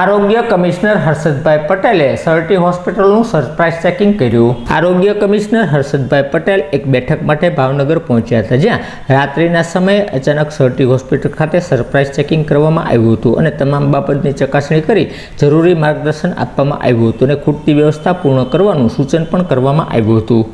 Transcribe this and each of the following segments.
આરોગ્ય કમિશનર હર્ષદભાઈ પટેલે સરટી હોસ્પિટલનું સરપ્રાઇઝ ચેકિંગ કર્યું. આરોગ્ય કમિશનર હર્ષદભાઈ પટેલ એક બેઠક માટે ભાવનગર પહોંચ્યા હતા, જ્યાં રાત્રિના સમયે અચાનક સરટી હોસ્પિટલ ખાતે સરપ્રાઇઝ ચેકિંગ કરવામાં આવ્યું હતું અને તમામ બાબતની ચકાસણી કરી જરૂરી માર્ગદર્શન આપવામાં આવ્યું હતું અને ખૂટતી વ્યવસ્થા પૂર્ણ કરવાનું સૂચન પણ કરવામાં આવ્યું હતું.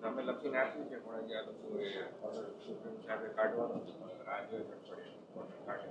તમે લખીને આપ્યું છે પણ હજી આ લોકો એ સુપ્રીમ સાથે કાઢવાનું છે. આજે જ અઠવાડિયે કાઢે.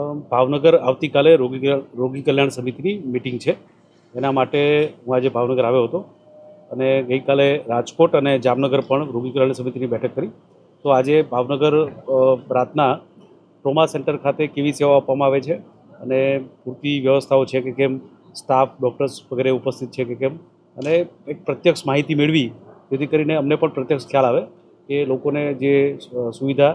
ભાવનગર આવતીકાલે રોગી રોગી કલ્યાણ સમિતિની મિટિંગ છે. એના માટે હું આજે ભાવનગર આવ્યો હતો અને ગઈકાલે રાજકોટ અને જામનગર પણ રોગી કલ્યાણ સમિતિની બેઠક કરી. તો આજે ભાવનગર રાતના ટ્રોમા સેન્ટર ખાતે કેવી સેવા આપવામાં આવે છે અને પૂરતી વ્યવસ્થાઓ છે કે કેમ? સ્ટાફ, ડૉક્ટર્સ વગેરે ઉપસ્થિત છે કે કેમ? અને એક પ્રત્યક્ષ માહિતી મેળવી જેથી કરીને અમને પણ પ્રત્યક્ષ ખ્યાલ આવે કે લોકોને જે સુવિધા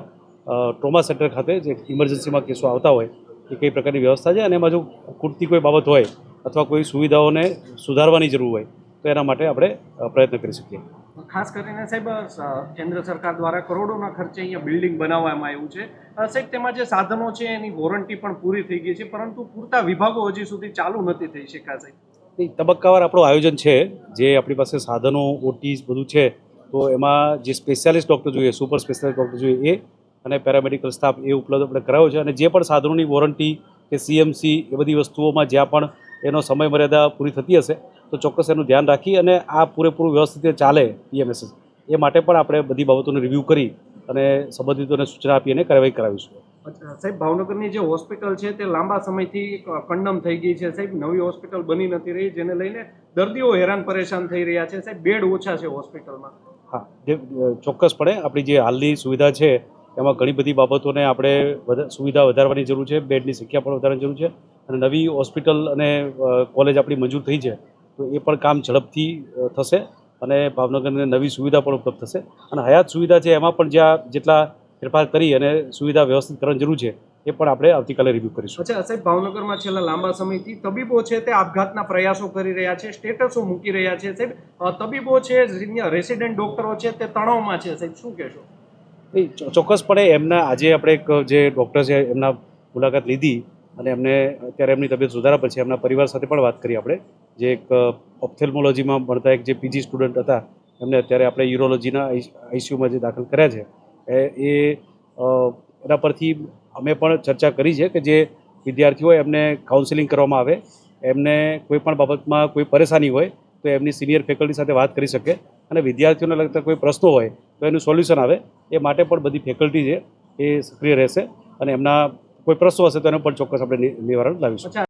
ટ્રોમા સેન્ટર ખાતે જે ઇમરજન્સીમાં કેસો આવતા હોય એ કઈ પ્રકારની વ્યવસ્થા છે? અને એમાં જો ખૂટતી કોઈ બાબત હોય અથવા કોઈ સુવિધાઓને સુધારવાની જરૂર હોય તો એના માટે આપણે પ્રયત્ન કરી શકીએ. ખાસ કરીને સાહેબ કેન્દ્ર સરકાર દ્વારા કરોડોના ખર્ચે અહીંયા બિલ્ડિંગ બનાવવામાં આવ્યું છે. સાહેબ તેમાં જે સાધનો છે એની વોરંટી પણ પૂરી થઈ ગઈ છે પરંતુ પૂરતા વિભાગો હજી સુધી ચાલુ નથી થઈ શક્યા સાહેબ. તબક્કાવાર આપણું આયોજન છે જે આપણી પાસે સાધનો ઓટીસ બધું છે તો એમાં જે સ્પેશિયાલિસ્ટ ડૉક્ટર જોઈએ સુપર સ્પેશિયાલિસ્ટ ડૉક્ટર જોઈએ એ અને પેરામેડિકલ સ્ટાફ એ ઉપલબ્ધ આપણે કરાવ્યો છે. અને જે પણ સાધનોની વોરંટી કે સીએમસી એ બધી વસ્તુઓમાં જ્યાં પણ એનો સમય મર્યાદા પૂરી થતી હશે તો ચોક્કસ એનું ધ્યાન રાખી અને આ પૂરેપૂરું વ્યવસ્થિત ચાલે પીએમએસએસ એ માટે પણ આપણે બધી બાબતોને રિવ્યૂ કરી અને સંબંધિતોને સૂચના આપી અને કાર્યવાહી કરાવીશું. સાહેબ ભાવનગરની જે હોસ્પિટલ છે તે લાંબા સમયથી કંડમ થઈ ગઈ છે. સાહેબ નવી હોસ્પિટલ બની નથી રહી જેને લઈને દર્દીઓ હેરાન પરેશાન થઈ રહ્યા છે. સાહેબ બેડ ઓછા છે હોસ્પિટલમાં. હા જે ચોક્કસપણે આપણી જે હાલની સુવિધા છે એમાં ઘણી બધી બાબતોને આપણે વધા- સુવિધા વધારવાની જરૂર છે, બેડની સંખ્યા પણ વધારવાની જરૂર છે અને નવી હોસ્પિટલ અને કોલેજ આપણી મંજૂર થઈ છે, તો એ પણ કામ ઝડપથી થશે અને ભાવનગરને નવી સુવિધા પણ ઉપલબ્ધ થશે. અને હયાત સુવિધા છે એમાં પણ જ્યાં જેટલા ફેરફાર કરી અને સુવિધા વ્યવસ્થિત કરવાની જરૂર છે, એ પણ આપણે આવતીકાલે રિવ્યૂ કરીશું. અચ્છા, સાહેબ, ભાવનગરમાં છેલ્લા લાંબા સમયથી તબીબો છે તે આપઘાતના પ્રયાસો કરી રહ્યા છે, સ્ટેટસો મૂકી રહ્યા છે. સાહેબ તબીબો છે રેસિડેન્ટ ડોક્ટરો છે તે તણાવમાં છે. સાહેબ, શું કહેશો? ચોક્કસપણે એમના આજે આપણે એક જે ડૉક્ટર છે, એમના મુલાકાત લીધી અને એમને અત્યારે એમની તબિયત સુધારા પછી એમના પરિવાર સાથે પણ વાત કરી આપણે. જે એક ઓપ્થેલ્મોલોજીમાં ભણતા એક જે પીજી સ્ટુડન્ટ હતા, એમને અત્યારે આપણે યુરોલોજીના આઈસીયુમાં જે દાખલ કર્યા છે. એ એના પરથી અમે પણ ચર્ચા કરી છે કે જે વિદ્યાર્થીઓ એમને કાઉન્સેલિંગ કરવામાં આવે, એમને કોઈ પણ બાબતમાં કોઈ પરેશાની હોય, તો એમની સિનિયર ફેકલ્ટી સાથે વાત કરી શકે અને વિદ્યાર્થીઓને લગતા કોઈ પ્રશ્નો હોય, તો એનું સોલ્યુશન આવે. એ માટે પણ બધી ફેકલ્ટી છે એ સક્રિય રહેશે અને એમના કોઈ પ્રશ્નો હશે તો એનું પણ ચોક્કસ આપણે નિવારણ લાવીશું.